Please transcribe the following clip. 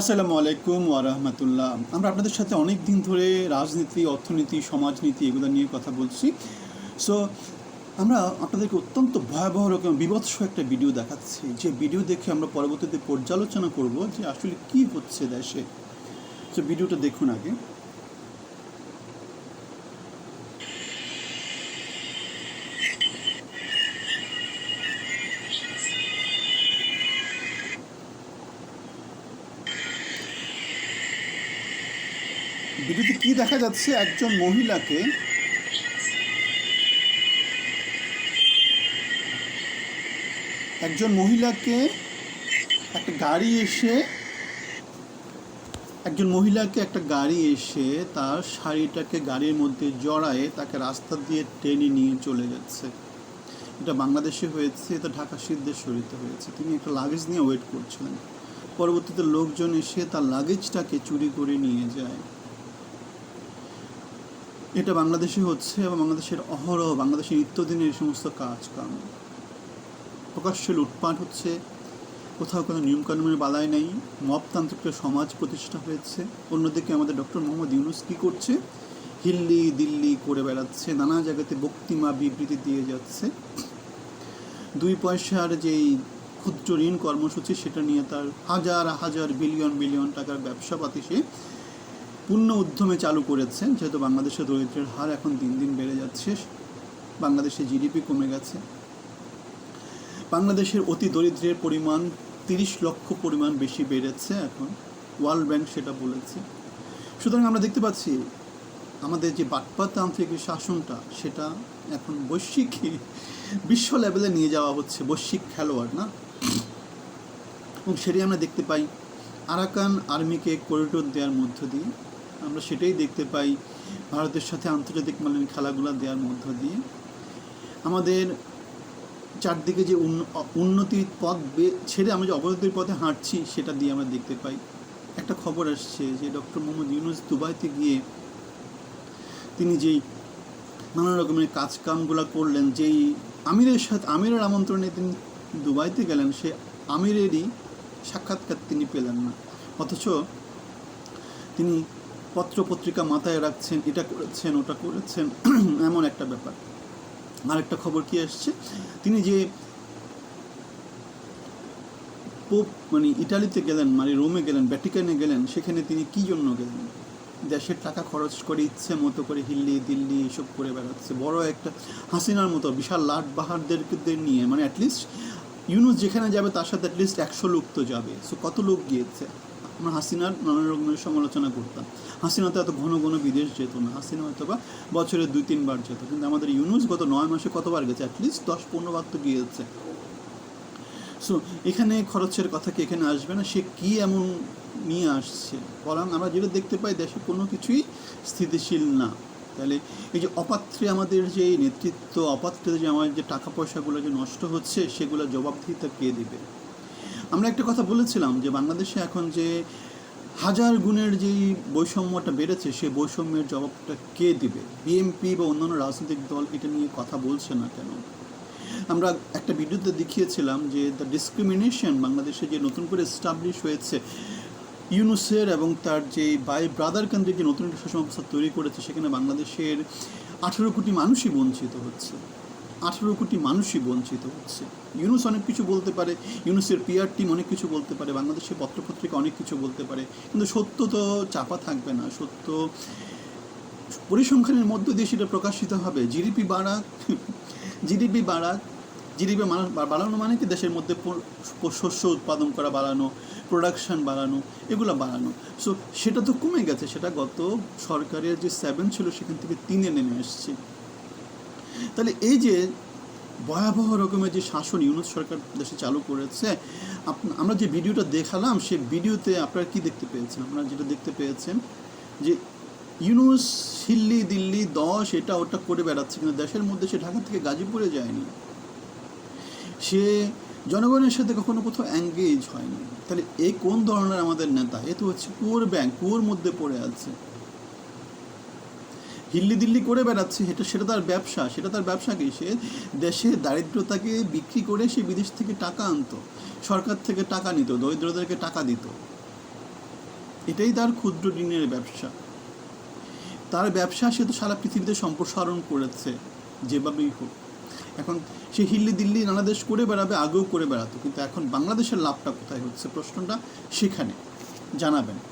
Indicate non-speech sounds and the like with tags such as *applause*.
আসসালামু আলাইকুম ওয়ারহমতুল্লাহ আমরা আপনাদের সাথে অনেক দিন ধরে রাজনীতি, অর্থনীতি, সমাজনীতি এগুলো নিয়ে কথা বলছি। সো আমরা আপনাদেরকে অত্যন্ত ভয়াবহ রকম, বিভৎস একটা ভিডিও দেখাচ্ছি। যে ভিডিও দেখে আমরা পরবর্তীতে পর্যালোচনা করব যে আসলে কি হচ্ছে দেশে। সো ভিডিওটা দেখুন আগে। ভিডিওতে কি দেখা যাচ্ছে? একজন মহিলাকে একজন মহিলাকে একটা গাড়ি এসে একজন মহিলাকে একটা গাড়ি এসে তার শাড়িটাকে গাড়ির মধ্যে জড়ায়ে তাকে রাস্তা দিয়ে টেনে নিয়ে চলে যাচ্ছে। এটা বাংলাদেশে হয়েছে, এটা ঢাকা সিদ্ধেশ্বরীতে হয়েছে। তিনি একটা লাগেজ নিয়ে ওয়েট করছিলেন। পরবর্তীতে লোকজন এসে তার লাগেজটাকে চুরি করে নিয়ে যায়। এটা বাংলাদেশে হচ্ছে এবং বাংলাদেশের অহরহ, বাংলাদেশের নিত্যদিনের এই সমস্ত কাজ কাম প্রকাশ্য লুটপাট হচ্ছে, কোথাও কোনো নিয়মকানুনের বালাই নেই, মপতান্ত্রিক সমাজ প্রতিষ্ঠা হয়েছে। অন্যদিকে আমাদের ডক্টর মোহাম্মদ ইউনুস কী করছে? হিল্লি, দিল্লি করে বেড়াচ্ছে, নানা জায়গাতে বক্তিমা বিবৃতি দিয়ে যাচ্ছে। দুই পয়সার যেই ক্ষুদ্র ঋণ কর্মসূচি, সেটা নিয়ে তার হাজার হাজার, বিলিয়ন বিলিয়ন টাকার ব্যবসাপাতি সে পূর্ণ উদ্যমে চালু করেছেন, যেহেতু বাংলাদেশের দরিদ্রের হার এখন দিন দিন বেড়ে যাচ্ছে বাংলাদেশে জিডিপি কমে গেছে। বাংলাদেশের অতি দরিদ্রের পরিমাণ তিরিশ লক্ষ পরিমাণ বেশি বেড়েছে এখন, ওয়ার্ল্ড ব্যাংক সেটা বলেছে। সুতরাং আমরা দেখতে পাচ্ছি, আমাদের যে বাটপাতান্ত্রিক শাসনটা, সেটা এখন বৈশ্বিক বিশ্ব লেভেলে নিয়ে যাওয়া হচ্ছে, বৈশ্বিক খেলোয়াড়, না? এবং সেটাই আমরা দেখতে পাই, আরাকান আর্মিকে করিডোর দেওয়ার মধ্য দিয়ে আমরা সেটাই দেখতে পাই ভারতের সাথে আন্তর্জাতিক মানের খেলাগুলো দেওয়ার মধ্য দিয়ে। আমাদের চারদিকে যে উন্নতির পথ ছেড়ে আমরা যে অবনতির পথে হাঁটছি সেটা দিয়ে আমরা দেখতে পাই। একটা খবর আসছে যে ডক্টর মোহাম্মদ ইউনুস দুবাইতে গিয়ে তিনি যেই নানা রকমের কাজ কামগুলো করলেন, যেই আমিরের সাথে আমিরের আমন্ত্রণে তিনি দুবাইতে গেলেন, সে আমিরেরই সাক্ষাৎকার তিনি পেলেন না। অথচ তিনি পত্র পত্রিকা মাথায় রাখছেন, এটা করেছেন, ওটা করেছেন, *clears throat* এমন একটা ব্যাপার। আরেকটা খবর কি আসছে তিনি যে পোপ মানে ইটালিতে গেলেন মানে রোমে গেলেন, ভ্যাটিকানে গেলেন, সেখানে তিনি কি জন্য গেলেন? দেশের টাকা খরচ করে ইচ্ছে মতো করে হিল্লি, দিল্লি এসব করে বেড়াচ্ছে। বড় একটা হাসিনার মতো বিশাল লাট বাহারদেরকে নিয়ে মানে অ্যাটলিস্ট ইউনুস যেখানে যাবে, তার সাথে অ্যাটলিস্ট একশো লোক তো যাবে। সো কত লোক গিয়েছে? আমরা হাসিনার নানা রকমের সমালোচনা করতাম। হাসিনা তো এত ঘন ঘন বিদেশ যেত না, হাসিনা হয়তো বা বছরে দুই তিনবার যেত। কিন্তু আমাদের ইউনুস গত নয় মাসে কতবার গেছে? অ্যাটলিস্ট দশ, পনেরো বার তো গিয়েছে। সো এখানে খরচের কথা কি এখানে আসবে না? সে কি এমন নিয়ে আসছে? বরং আমরা যেটা দেখতে পাই, দেশে কোনো কিছুই স্থিতিশীল না। তাহলে এই যে অপাত্রে আমাদের যে নেতৃত্ব, অপাত্রে যে আমাদের যে টাকা পয়সাগুলো যে নষ্ট হচ্ছে, সেগুলো জবাবদিহিতা কে দেবে? আমরা একটা কথা বলেছিলাম যে বাংলাদেশে এখন যে হাজার গুণের যেই বৈষম্যটা বেড়েছে সেই বৈষম্যের জবাবটা কে দিবে? বিএনপি বা অন্যান্য রাজনৈতিক দল এটা নিয়ে কথা বলছে না কেন? আমরা একটা ভিডিওতে দেখিয়েছিলাম যে দ্য ডিসক্রিমিনেশন বাংলাদেশে যে নতুন করে এস্টাবলিশ হয়েছে ইউনুসের এবং তার যে বাই ব্রাদার কেন্দ্রিক যে নতুন একটা শাসন ব্যবস্থা তৈরি করেছে, সেখানে বাংলাদেশের আঠেরো কোটি মানুষই বঞ্চিত হচ্ছে। আঠেরো কোটি মানুষই বঞ্চিত হচ্ছে। ইউনুস অনেক কিছু বলতে পারে, ইউনুসের পিআর টিম অনেক কিছু বলতে পারে, বাংলাদেশের পত্রপত্রিকা অনেক কিছু বলতে পারে, কিন্তু সত্য তো চাপা থাকবে না, সত্য পরিসংখ্যানের মধ্য দিয়ে সেটা প্রকাশিত হবে। জিডিপি বাড়াক জিডিপি বাড়াক জিডিপি বাড়ানো মানে কি? দেশের মধ্যে শস্য উৎপাদন করা বাড়ানো প্রোডাকশান বাড়ানো, এগুলো বাড়ানো। সো সেটা তো কমে গেছে, সেটা গত সরকারের যে সেভেন ছিল, সেখান থেকে তিনে নেমে এসছে। তাহলে এই যে ভয়াবহ রকমের যে শাসন ইউনুস সরকার দেশে চালু করেছে আমরা যে ভিডিওটা দেখালাম, সে ভিডিওতে আপনারা কি দেখতে পেয়েছেন? আপনারা যেটা দেখতে পেয়েছেন যে ইউনুস হিল্লি দিল্লি দশ এটা ওটা করে বেড়াচ্ছে, কিন্তু দেশের মধ্যে সে ঢাকা থেকে গাজীপুরে যায়নি। সে জনগণের সাথে কখনো কোথাও অ্যাঙ্গেজ হয়নি। তাহলে এই কোন ধরনের আমাদের নেতা? এ তো হচ্ছে কুয়োর ব্যাংক কুয়োর মধ্যে পড়ে আছে। হিল্লি দিল্লি করে বেড়াচ্ছে, সেটা সেটা তার ব্যবসা, সেটা তার ব্যবসা কি? সে দেশে দারিদ্রতাকে বিক্রি করে সে বিদেশ থেকে টাকা আনতো, সরকার থেকে টাকা নিত, দরিদ্রদেরকে টাকা দিত। এটাই তার ক্ষুদ্র ঋণের ব্যবসা। তার ব্যবসা সে তো সারা পৃথিবীতে সম্প্রসারণ করেছে, যেভাবেই হোক। এখন সে হিল্লি দিল্লি নানা দেশ করে বেড়াবে, আগেও করে বেড়াতো, কিন্তু এখন বাংলাদেশের লাভটা কোথায় হচ্ছে? প্রশ্নটা সেখানে। জানাবেন।